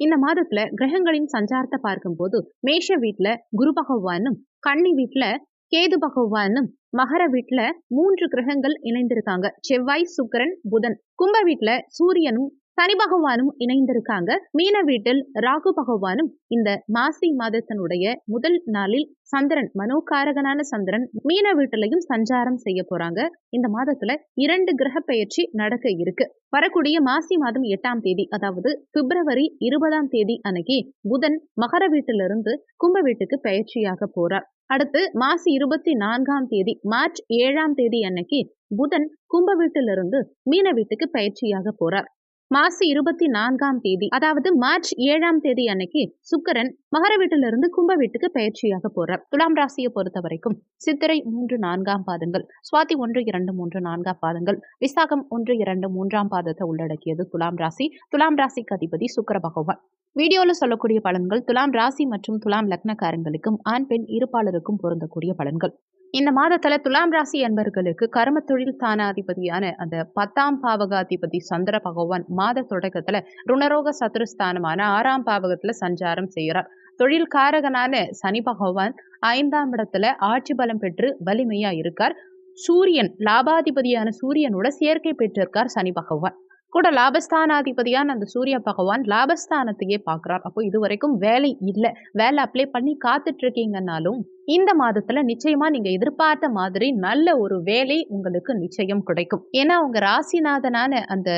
இந்த மாதத்துல கிரகங்களின் சஞ்சாரத்தை பார்க்கும்போது மேஷ வீட்ல குரு பகவானும் கன்னி வீட்டுல கேது பகவானும் மகர வீட்டுல மூன்று கிரகங்கள் இணைந்திருக்காங்க. செவ்வாய் சுக்கிரன் புதன். கும்ப வீட்ல சூரியனும் சனி பகவானும் இணைந்திருக்காங்க. மீன வீட்டில் ராகு பகவானும் இந்த மாசி மாதத்தினுடைய முதல் நாளில் சந்திரன் மனோகாரகனான சந்திரன் மீன வீட்டிலையும் சஞ்சாரம் செய்ய போறாங்க. இந்த மாதத்துல இரண்டு கிரக பெயர்ச்சி நடக்க இருக்கு. வரக்கூடிய மாசி மாதம் எட்டாம் தேதி அதாவது பிப்ரவரி இருபதாம் தேதி அன்னைக்கு புதன் மகர வீட்டிலிருந்து கும்ப வீட்டுக்கு பயிற்சியாக போறார். அடுத்து மாசி இருபத்தி நான்காம் தேதி மார்ச் ஏழாம் தேதி அன்னைக்கு புதன் கும்ப வீட்டிலிருந்து மீன வீட்டுக்கு பயிற்சியாக போறார். மாசி இருபத்தி நான்காம் தேதி அதாவது மார்ச் ஏழாம் தேதி அன்னைக்கு சுக்கரன் மகர வீட்டிலிருந்து கும்ப வீட்டுக்கு பயிற்சியாக போறார். துலாம் ராசியை பொறுத்த வரைக்கும் சித்திரை மூன்று நான்காம் பாதங்கள் சுவாதி ஒன்று இரண்டு மூன்று நான்காம் பாதங்கள் விசாகம் ஒன்று இரண்டு மூன்றாம் பாதத்தை உள்ளடக்கியது துலாம் ராசி. துலாம் ராசிக்கு அதிபதி சுக்கர பகவான். வீடியோல சொல்லக்கூடிய பலன்கள் துலாம் ராசி மற்றும் துலாம் லக்னக்காரங்களுக்கும் ஆண் பெண் இருப்பாளருக்கும் பொருந்தக்கூடிய பலன்கள். இந்த மாதத்துல துலாம் ராசி என்பர்களுக்கு கர்ம தொழில் தானாதிபதியான அந்த பத்தாம் பாவகாதிபதி சந்திர பகவான் மாத தொடக்கத்துல ருணரோக சத்துருஸ்தானமான ஆறாம் பாவகத்துல சஞ்சாரம் செய்கிறார். தொழில் காரகனான சனி பகவான் ஐந்தாம் இடத்துல ஆட்சி பலம் பெற்று வலிமையா இருக்கார். சூரியன் லாபாதிபதியான சூரியனோட சேர்க்கை பெற்றிருக்கார் சனி பகவான். கூட லாபஸ்தானாதிபதியான அந்த சூரிய பகவான் லாபஸ்தானத்தையே பார்க்குறார். அப்போ இது வரைக்கும் வேலை இல்லை. வேலை அப்ளை பண்ணி காத்துட்டு இருக்கீங்கன்னாலும் இந்த மாதத்துல நிச்சயமா நீங்க எதிர்பார்த்த மாதிரி நல்ல ஒரு வேலை உங்களுக்கு நிச்சயம் கிடைக்கும். ஏன்னா உங்க ராசிநாதனான அந்த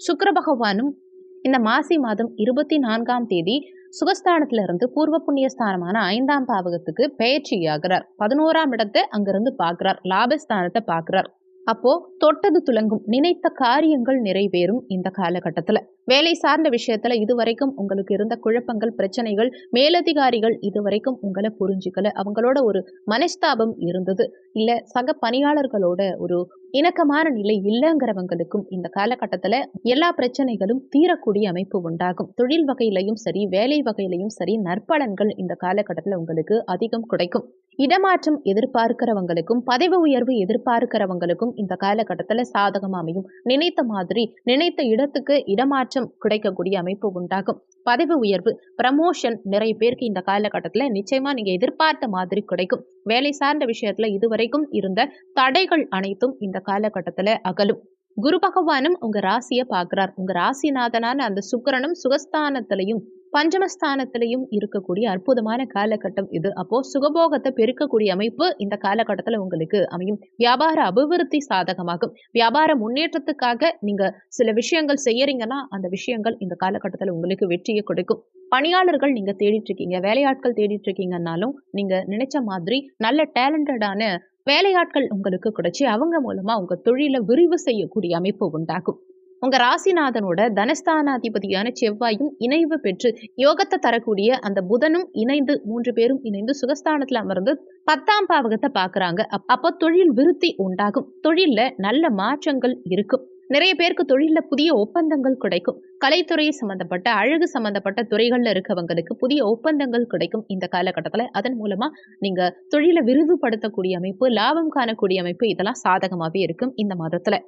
சுக்கர பகவானும் இந்த மாசி மாதம் இருபத்தி நான்காம் தேதி சுகஸ்தானத்துல இருந்து பூர்வ புண்ணிய ஸ்தானமான ஐந்தாம் பாவகத்துக்கு பயிற்சியாகிறார். பதினோராம் இடத்தை அங்கிருந்து பார்க்கிறார். லாபஸ்தானத்தை பார்க்கிறார். அப்போ தொட்டது துலங்கும். நினைத்த காரியங்கள் நிறைவேறும் இந்த காலகட்டத்துல. வேலை சார்ந்த விஷயத்துல இதுவரைக்கும் உங்களுக்கு இருந்த குழப்பங்கள் பிரச்சனைகள் மேலதிகாரிகள் இதுவரைக்கும் உங்களை புரிஞ்சுக்கல. அவங்களோட ஒரு மனஸ்தாபம் இருந்தது. இல்ல சக பணியாளர்களோட ஒரு இணக்கமான நிலை இல்லைங்கிறவங்களுக்கும் இந்த காலகட்டத்துல எல்லா பிரச்சனைகளும் தீரக்கூடிய அமைப்பு உண்டாகும். தொழில் வகையிலையும் சரி வேலை வகையிலையும் சரி நற்பலன்கள் இந்த காலகட்டத்துல உங்களுக்கு அதிகம் கிடைக்கும். இடமாற்றம் எதிர்பார்க்கிறவங்களுக்கும் பதவி உயர்வு எதிர்பார்க்கிறவங்களுக்கும் இந்த காலகட்டத்துல சாதகம் அமையும். நினைத்த மாதிரி நினைத்த இடத்துக்கு இடமாற்றம் கிடைக்கக்கூடிய அமைப்பு உண்டாகும். பதவி உயர்வு ப்ரமோஷன் நிறைய பேருக்கு இந்த காலகட்டத்துல நிச்சயமா நீங்க எதிர்பார்த்த மாதிரி கிடைக்கும். வேலை சார்ந்த விஷயத்துல இதுவரைக்கும் இருந்த தடைகள் அனைத்தும் இந்த காலகட்டத்துல அகலும். குரு பகவானும் உங்க ராசியை பார்க்கிறார். உங்க ராசிநாதனான அந்த சுக்கரனும் சுகஸ்தானத்திலையும் பஞ்சமஸ்தானத்திலையும் இருக்கக்கூடிய அற்புதமான காலகட்டம் இது. அப்போ சுகபோகத்தை பெருக்கக்கூடிய அமைப்பு இந்த காலகட்டத்தில் உங்களுக்கு அமையும். வியாபார அபிவிருத்தி சாதகமாகும். வியாபார முன்னேற்றத்துக்காக நீங்க சில விஷயங்கள் செய்யறீங்கன்னா அந்த விஷயங்கள் இந்த காலகட்டத்தில் உங்களுக்கு வெற்றியை கொடுக்கும். பணியாளர்கள் நீங்க தேடிட்டு இருக்கீங்க வேலையாட்கள் தேடிட்டு இருக்கீங்கன்னாலும் நீங்க நினைச்ச மாதிரி நல்ல டேலண்டடான வேலையாட்கள் உங்களுக்கு கிடைச்சி அவங்க மூலமா உங்க தொழிலை விரிவு செய்யக்கூடிய அமைப்பு உண்டாகும். உங்க ராசிநாதனோட தனஸ்தானாதிபதியான செவ்வாயும் இணைவு பெற்று யோகத்தை தரக்கூடிய அந்த புதனும் இணைந்து மூன்று பேரும் இணைந்து சுகஸ்தானத்துல அமர்ந்து பத்தாம் பாவகத்தை பாக்குறாங்க அப்போ தொழில் விருத்தி உண்டாகும். தொழில்ல நல்ல மாற்றங்கள் இருக்கும். நிறைய பேருக்கு தொழிலில் புதிய ஒப்பந்தங்கள் கிடைக்கும். கலைத்துறை சம்மந்தப்பட்ட அழகு சம்மந்தப்பட்ட துறைகளில் இருக்கவங்களுக்கு புதிய ஒப்பந்தங்கள் கிடைக்கும் இந்த காலகட்டத்தில். அதன் மூலமாக நீங்கள் தொழிலை விரிவுபடுத்தக்கூடிய அமைப்பு லாபம் காணக்கூடிய அமைப்பு இதெல்லாம் சாதகமாகவே இருக்கும் இந்த மாதத்தில்.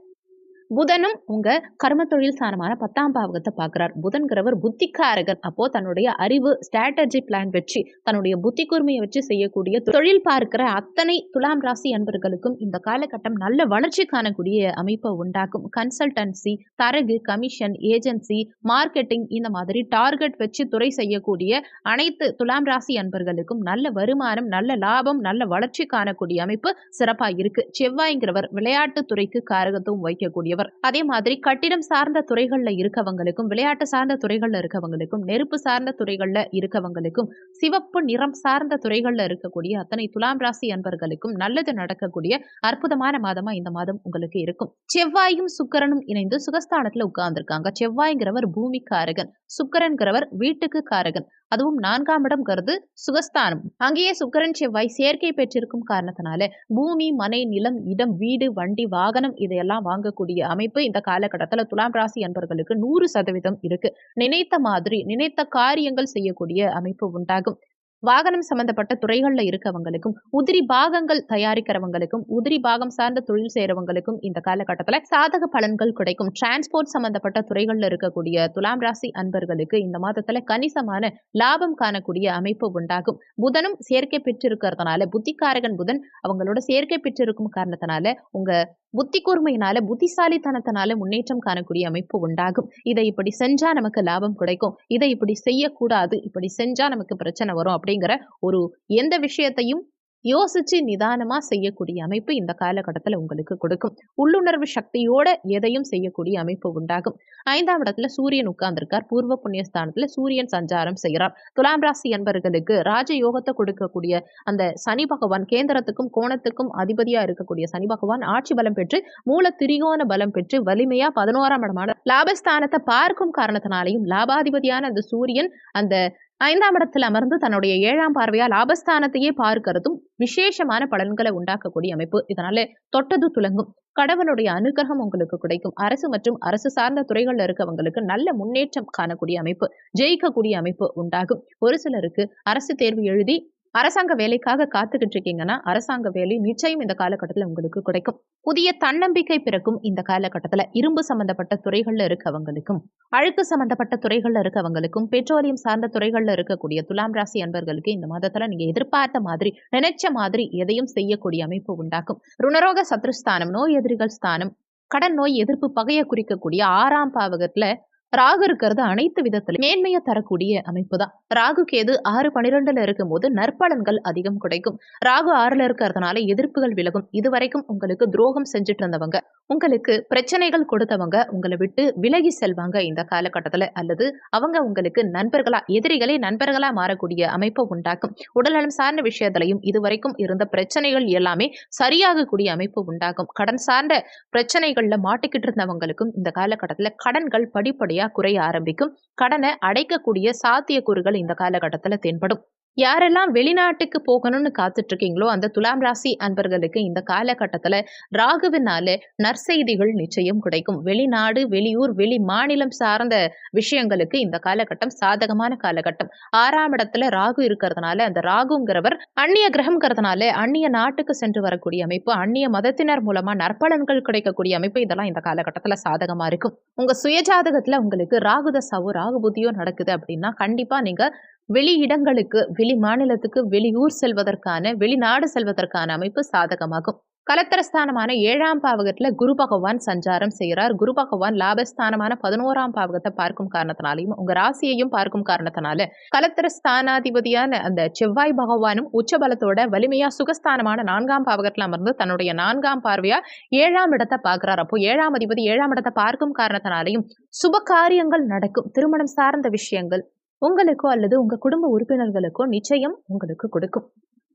புதனும் உங்க கர்ம தொழில் சாரமான பத்தாம் பாவகத்தை பார்க்கிறார். புதன்கிறவர் புத்திக்காரகன். அப்போ தன்னுடைய அறிவு ஸ்ட்ராட்டஜி பிளான் வச்சு தன்னுடைய புத்தி கூர்மையை வச்சு செய்யக்கூடிய தொழில் பார்க்கிற அத்தனை துலாம் ராசி அன்பர்களுக்கும் இந்த காலகட்டம் நல்ல வளர்ச்சி காணக்கூடிய அமைப்பை உண்டாக்கும். கன்சல்டன்சி தரகு கமிஷன் ஏஜென்சி மார்க்கெட்டிங் இந்த மாதிரி டார்கெட் வச்சு துறை செய்யக்கூடிய அனைத்து துலாம் ராசி அன்பர்களுக்கும் நல்ல வருமானம் நல்ல லாபம் நல்ல வளர்ச்சி காணக்கூடிய அமைப்பு சிறப்பாக இருக்கு. செவ்வாய்ங்கிறவர் விளையாட்டு துறைக்கு காரகத்துவம் வைக்கக்கூடியவர் கூடியவர் அதே மாதிரி கட்டிடம் சார்ந்த துறைகள்ல இருக்கவங்களுக்கும் விளையாட்டு சார்ந்த துறைகள்ல இருக்கவங்களுக்கும் நெருப்பு சார்ந்த துறைகள்ல இருக்கவங்களுக்கும் சிவப்பு நிறம் சார்ந்த துறைகள்ல இருக்கக்கூடிய அத்தனை துலாம் ராசி அன்பர்களுக்கும் நல்லது நடக்கக்கூடிய அற்புதமான மாதமா இந்த மாதம் உங்களுக்கு இருக்கும். செவ்வாயும் சுக்கரனும் இணைந்து சுகஸ்தானத்துல உட்கார்ந்துருக்காங்க. செவ்வாய்ங்கிறவர் பூமி காரகன் சுக்கரன்கிறவர் வீட்டுக்கு காரகன். அதுவும் நான்காம் இடம் கருது சுகஸ்தானம். அங்கேயே சுக்கரன் செவ்வாய் சேர்க்கை பெற்றிருக்கும் காரணத்தினால பூமி மனை நிலம் இடம் வீடு வண்டி வாகனம் இதையெல்லாம் வாங்கக்கூடிய அமைப்பு இந்த காலகட்டத்தில் துலாம் ராசி அன்பர்களுக்கு நூறு சதவீதம் இருக்கு. நினைத்த மாதிரி நினைத்த காரியங்கள் செய்யக்கூடிய அமைப்பு உண்டாகும். வாகனம் சம்பந்தப்பட்ட துறைகள்ல இருக்கவங்களுக்கும் உதிரி பாகங்கள் தயாரிக்கிறவங்களுக்கும் உதிரி பாகம் சார்ந்த தொழில் செய்யறவங்களுக்கும் இந்த காலகட்டத்துல சாதக பலன்கள் கிடைக்கும். டிரான்ஸ்போர்ட் சம்பந்தப்பட்ட துறைகள்ல இருக்கக்கூடிய துலாம் ராசி அன்பர்களுக்கு இந்த மாதத்துல கணிசமான லாபம் காணக்கூடிய அமைப்பு உண்டாகும். புதனும் சேர்க்கை பெற்றிருக்கிறதுனால புத்திகாரகன் புதன் அவங்களோட சேர்க்கை பெற்றிருக்கும் காரணத்தினால உங்க புத்தி கூர்மையினால புத்திசாலித்தனத்தினால முன்னேற்றம் காணக்கூடிய அமைப்பு உண்டாகும். இதை இப்படி செஞ்சா நமக்கு லாபம் கிடைக்கும். இதை இப்படி செய்யக்கூடாது. இப்படி செஞ்சா நமக்கு பிரச்சனை வரும். அப்படிங்கிற ஒரு எந்த விஷயத்தையும் யோசிச்சு நிதானமா செய்யக்கூடிய அமைப்பு இந்த காலகட்டத்தில் உங்களுக்கு கொடுக்கும். உள்ளுணர்வு சக்தியோட எதையும் செய்யக்கூடிய அமைப்பு உண்டாகும். ஐந்தாம் இடத்துல சூரியன் உட்கார்ந்திருக்கார். பூர்வ புண்ணியஸ்தானத்துல சூரியன் சஞ்சாரம் செய்கிறார். துலாம் ராசி என்பர்களுக்கு ராஜயோகத்தை கொடுக்கக்கூடிய அந்த சனி பகவான் கேந்திரத்துக்கும் கோணத்துக்கும் அதிபதியா இருக்கக்கூடிய சனி பகவான் ஆட்சி பலம் பெற்று மூல திரிகோண பலம் பெற்று வலிமையா பதினோராம் இடமான லாபஸ்தானத்தை பார்க்கும் காரணத்தினாலையும் லாபாதிபதியான அந்த சூரியன் அந்த ஐந்தாம் இடத்தில் அமர்ந்து தன்னுடைய ஏழாம் பார்வையால் லாபஸ்தானத்தையே பார்க்கிறதும் விசேஷமான பலன்களை உண்டாக்கக்கூடிய அமைப்பு. இதனால தொட்டது துலங்கும். கடவுளுடைய அனுகிரகம் உங்களுக்கு கிடைக்கும். அரசு மற்றும் அரசு சார்ந்த துறைகள்ல இருக்கவங்களுக்கு நல்ல முன்னேற்றம் காணக்கூடிய அமைப்பு ஜெயிக்கக்கூடிய அமைப்பு உண்டாகும். ஒரு சிலருக்கு அரசு தேர்வு எழுதி அரசாங்க வேலைக்காக காத்துக்கிட்டு இருக்கீங்கன்னா அரசாங்க வேலை நிச்சயம் இந்த காலகட்டத்தில் உங்களுக்கு கிடைக்கும். புதிய தன்னம்பிக்கை பிறக்கும் இந்த காலகட்டத்தில். இரும்பு சம்பந்தப்பட்ட துறைகள்ல இருக்கவங்களுக்கும் அழுக்கு சம்பந்தப்பட்ட துறைகள்ல இருக்கவங்களுக்கும் பெட்ரோலியம் சார்ந்த துறைகள்ல இருக்கக்கூடிய துலாம் ராசி அன்பர்களுக்கு இந்த மாதத்தில் நீங்க எதிர்பார்த்த மாதிரி நினைச்ச மாதிரி எதையும் செய்யக்கூடிய அமைப்பு உண்டாக்கும். ருணரோக சத்ருஸ்தானம் நோய் எதிரிகள் ஸ்தானம் கடன் நோய் எதிர்ப்பு பகையை குறிக்கக்கூடிய ஆறாம் பாவகத்துல ராகு இருக்கிறது அனைத்து விதத்திலும் மேன்மையை தரக்கூடிய அமைப்பு தான் ராகு கேது ஆறு பனிரெண்டுல இருக்கும் போது நற்பலன்கள் அதிகம் கிடைக்கும். ராகு ஆறுல இருக்கிறதுனால எதிர்ப்புகள் விலகும். இதுவரைக்கும் உங்களுக்கு துரோகம் செஞ்சுட்டு இருந்தவங்க உங்களுக்கு பிரச்சனைகள் கொடுத்தவங்க உங்களை விட்டு விலகி செல்வாங்க இந்த காலகட்டத்துல அல்லது அவங்க உங்களுக்கு நண்பர்களா எதிரிகளே நண்பர்களா மாறக்கூடிய அமைப்பை உண்டாக்கும். உடல்நலம் சார்ந்த விஷயத்திலையும் இதுவரைக்கும் இருந்த பிரச்சனைகள் எல்லாமே சரியாகக்கூடிய அமைப்பு உண்டாகும் கடன் சார்ந்த பிரச்சனைகள்ல மாட்டிக்கிட்டு இருந்தவங்களுக்கும் இந்த காலகட்டத்துல கடன்கள் படிப்படியா குறைய ஆரம்பிக்கும். கடனை அடைக்கக்கூடிய சாத்தியக்கூறுகள் இந்த காலகட்டத்துல தென்படும். யாரெல்லாம் வெளிநாட்டுக்கு போகணும்னு காத்துட்டு இருக்கீங்களோ அந்த துலாம் ராசி அன்பர்களுக்கு இந்த காலகட்டத்துல ராகுவினால நற்செய்திகள் நிச்சயம் கிடைக்கும். வெளிநாடு வெளியூர் வெளி மாநிலம் சார்ந்த விஷயங்களுக்கு இந்த காலகட்டம் சாதகமான காலகட்டம். ஆறாம் இடத்துல ராகு இருக்கிறதுனால அந்த ராகுங்கிறவர் அந்நிய கிரகம்ங்கிறதுனால அந்நிய நாட்டுக்கு சென்று வரக்கூடிய அமைப்பு அந்நிய மதத்தினர் மூலமா நற்பலன்கள் கிடைக்கக்கூடிய அமைப்பு இதெல்லாம் இந்த காலகட்டத்துல சாதகமா இருக்கும். உங்க சுயஜாதகத்துல உங்களுக்கு ராகு தசாவோ ராகு புத்தியோ நடக்குது அப்படின்னா கண்டிப்பா நீங்க வெளி இடங்களுக்கு வெளி மாநிலத்துக்கு வெளியூர் செல்வதற்கான வெளிநாடு செல்வதற்கான அமைப்பு சாதகமாகும். கலத்திரஸ்தானமான ஏழாம் பாவகத்துல குரு பகவான் சஞ்சாரம் செய்கிறார் குரு பகவான் லாபஸ்தானமான பதினோராம் பாவகத்தை பார்க்கும் காரணத்தினாலையும் உங்க ராசியையும் பார்க்கும் காரணத்தினால கலத்திரஸ்தானாதிபதியான அந்த செவ்வாய் பகவானும் உச்சபலத்தோட வலிமையா சுகஸ்தானமான நான்காம் பாவகத்துல அமர்ந்து தன்னுடைய நான்காம் பார்வையா ஏழாம் இடத்தை பார்க்கிறார். அப்போ ஏழாம் அதிபதி ஏழாம் இடத்தை பார்க்கும் காரணத்தினாலையும் சுப காரியங்கள் நடக்கும். திருமணம் சார்ந்த விஷயங்கள் உங்களுக்கோ அல்லது உங்க குடும்ப உறுப்பினர்களுக்கோ நிச்சயம் உங்களுக்கு கொடுக்கும்.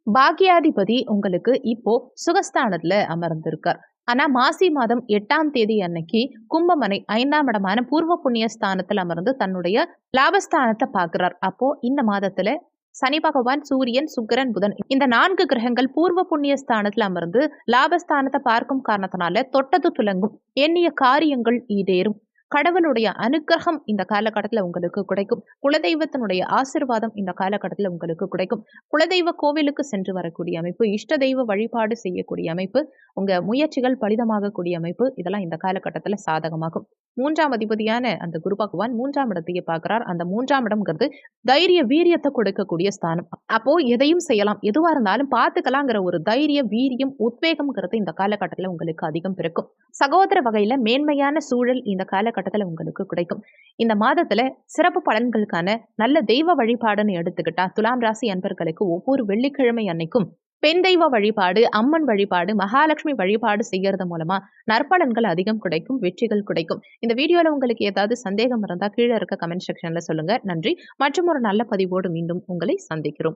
பாக்கியாதிபதி உங்களுக்கு இப்போ சுகஸ்தானத்துல அமர்ந்திருக்கார். ஆனா மாசி மாதம் எட்டாம் தேதி அன்னைக்கு கும்பமனை ஐந்தாம் இடமான பூர்வ புண்ணிய ஸ்தானத்தில் அமர்ந்து தன்னுடைய லாபஸ்தானத்தை பார்க்கிறார். அப்போ இந்த மாதத்துல சனி பகவான் சூரியன் சுக்கரன் புதன் இந்த நான்கு கிரகங்கள் பூர்வ புண்ணிய ஸ்தானத்துல அமர்ந்து லாபஸ்தானத்தை பார்க்கும் காரணத்தினால தொட்டது துலங்கும். எண்ணிய காரியங்கள் ஈடேறும். கடவுளுடைய அனுக்கிரகம் இந்த காலகட்டத்தில் உங்களுக்கு கிடைக்கும். குலதெய்வத்தினுடைய ஆசிர்வாதம் இந்த காலகட்டத்தில் உங்களுக்கு கிடைக்கும். குலதெய்வ கோவிலுக்கு சென்று வரக்கூடிய அமைப்பு இஷ்ட தெய்வ வழிபாடு செய்யக்கூடிய அமைப்பு உங்க முயற்சிகள் பலிதமாகக்கூடிய அமைப்பு இதெல்லாம் இந்த காலகட்டத்தில் சாதகமாகும். மூன்றாம் அதிபதியான அந்த குரு பகவான் மூன்றாம் இடத்தையே பார்க்கிறார். அந்த மூன்றாம் இடம்ங்கிறது தைரிய வீரியத்தை கொடுக்கக்கூடிய ஸ்தானம். அப்போ எதையும் செய்யலாம். எதுவா இருந்தாலும் பார்த்துக்கலாங்கிற ஒரு தைரிய வீரியம் உத்வேகம்ங்கிறது இந்த காலகட்டத்தில் உங்களுக்கு அதிகம் பிறக்கும். சகோதர வகையில மேன்மையான சூழல் இந்த காலகட்டத்தில் உங்களுக்கு கிடைக்கும். இந்த மாதத்துல சிறப்பு பலன்களுக்கான நல்ல தெய்வ வழிபாடுன்னு எடுத்துக்கிட்டா துலாம் ராசி அன்பர்களுக்கு ஒவ்வொரு வெள்ளிக்கிழமை அன்னைக்கும் பெண் தெய்வ வழிபாடு அம்மன் வழிபாடு மகாலட்சுமி வழிபாடு செய்யறது மூலமா நற்பலன்கள் அதிகம் கிடைக்கும் வெற்றிகள் கிடைக்கும். இந்த வீடியோல உங்களுக்கு ஏதாவது சந்தேகம் இருந்தா கீழே இருக்க கமெண்ட் செக்ஷன்ல சொல்லுங்க. நன்றி. மற்றும் ஒரு நல்ல பதிவோடு மீண்டும் உங்களை சந்திக்கிறோம்.